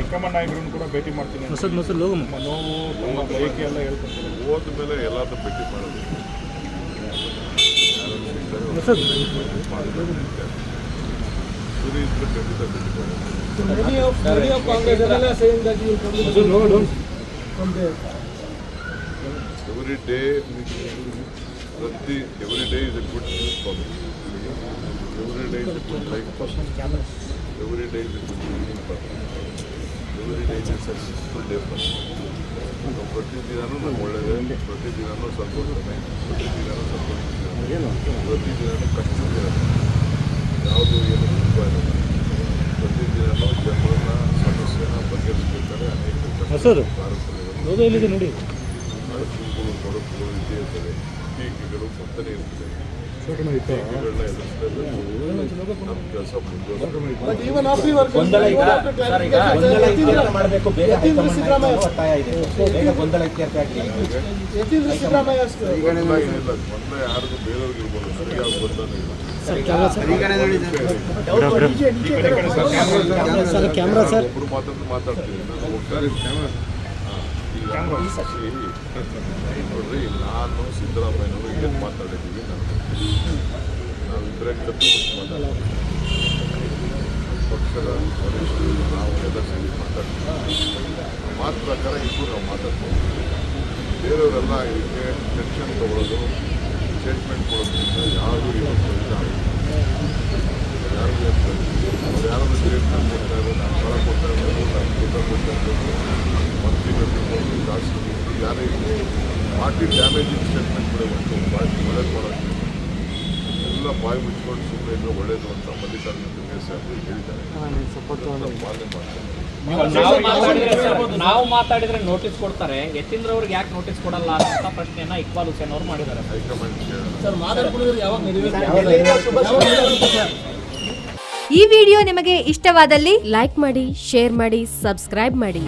ನಾಯಕರನ್ನು ಕೂಡ ಭೇಟಿ ಮಾಡ್ತೀನಿ ನೋವು ತಮ್ಮ ಬಯಕೆ ಎಲ್ಲ ಹೇಳ್ಕೊತಾರೆ ಹೋದ ಮೇಲೆ ಎಲ್ಲರನ್ನೂ ಭೇಟಿ ಮಾಡೋದು. ಎವ್ರಿ ಡೇ ಪ್ರತಿ every day is a good news for every day is a good life every day is a good for every day is successful day for ಪ್ರತಿದಿನವೂ ನಮ್ಗೆ ಒಳ್ಳೆಯದೇ ಪ್ರತಿದಿನವೂ ಸಂತೋಷನೇ ಪ್ರತಿದಿನನೂ ಸಂತೋಷ ಪ್ರತಿದಿನನೂ ಕಷ್ಟದ ದಿನ ಯಾವುದು ಏನು ಇರಲ್ಲ ಪ್ರತಿದಿನನೂ ಜನರನ್ನ ಸಮಸ್ಯೆನ ಬಗೆಹರಿಸ್ಬೇಕಾದ್ರೆ ಅನೇಕ ಭಾರತದಲ್ಲಿ ನೋಡಿ. ತೊಡಕುಗಳು ಇದ್ದೇ ಇರ್ತವೆ ಟೀಕೆಗಳು ಬರ್ತಲೇ ಇರ್ತದೆ. ಟೀಕೆಗಳನ್ನ ಎದುರಿಸಲೇಬೇಕು ನಮ್ಮ ಕೆಲಸ ಯಾರಿಗೂ ಬೇರೆಯವ್ರಿಗೆ ಇರ್ಬೋದು. ಇಲ್ಲ. ಒಬ್ರು ಮಾತಾಡ್ತೀನಿ. ನಾನು ಒಟ್ಟಾರೆ ಈಗ ನೋಡ್ರಿ ನಾನು ಸಿದ್ದರಾಮಯ್ಯನವರು ಏನು ಮಾತಾಡಿದ್ದೀವಿ. ನಾನು ನಾವಿಬ್ಬರೇ ಮಾತಾಡ್ತೀವಿ. ಪಕ್ಷದ ವರಿಷ್ಠರು ನಾವು ಎಲ್ಲ ಸೇರಿ ಮಾತಾಡ್ತೀವಿ. ಮಾತು ಪ್ರಕಾರ ಇಬ್ಬರು ನಾವು ಮಾತಾಡ್ತೀವಿ. ಬೇರೆಯವರೆಲ್ಲ ಇದಕ್ಕೆ ಟೆನ್ಷನ್ ತಗೊಳ್ಳೋದು ಸ್ಟೇಟ್ಮೆಂಟ್ ಕೊಡೋದ್ರಿಂದ ಯಾರು ಶಾಸಕರು ಯಾರೇ ಇರಲಿ ಪಾರ್ಟಿ ಡ್ಯಾಮೇಜಿಂಗ್ ಸ್ಟೇಟ್ಮೆಂಟ್ ಕೂಡ ಒಂದು ಪಾರ್ಟಿ ಒಳ್ಳೇದು ಮಾಡೋದು ಎಲ್ಲ ಬಾಯಿ ಮುಚ್ಕೊಂಡು ಸುಮ್ಮನೆ ಇದ್ರೆ ಒಳ್ಳೇದು ಅಂತ ಮಲ್ಲಿಕಾರ್ಜುನ ಖರ್ಗೆ ಸಾಹೇಬರು ಹೇಳಿದ್ದಾರೆ ಪಾಲನೆ ಮಾಡ್ತಾರೆ ನಾವು ಮಾತಾಡಿದ್ರೆ ಸರ್, ನಾವು ಮಾತಾಡಿದ್ರೆ ನೋಟಿಸ್ ಕೊಡ್ತಾರೆ ಯತೀಂದ್ರ ಅವ್ರಿಗೆ ಯಾಕೆ ನೋಟಿಸ್ ಕೊಡಲ್ಲ ಅಂತ ಪ್ರಶ್ನೆಯನ್ನ ಇಕ್ಬಾಲ್ ಹುಸೇನ್ ಅವ್ರು ಮಾಡಿದ್ದಾರೆ ಈ ವಿಡಿಯೋ ನಿಮಗೆ ಇಷ್ಟವಾದಲ್ಲಿ ಲೈಕ್ ಮಾಡಿ ಶೇರ್ ಮಾಡಿ ಸಬ್ಸ್ಕ್ರೈಬ್ ಮಾಡಿ.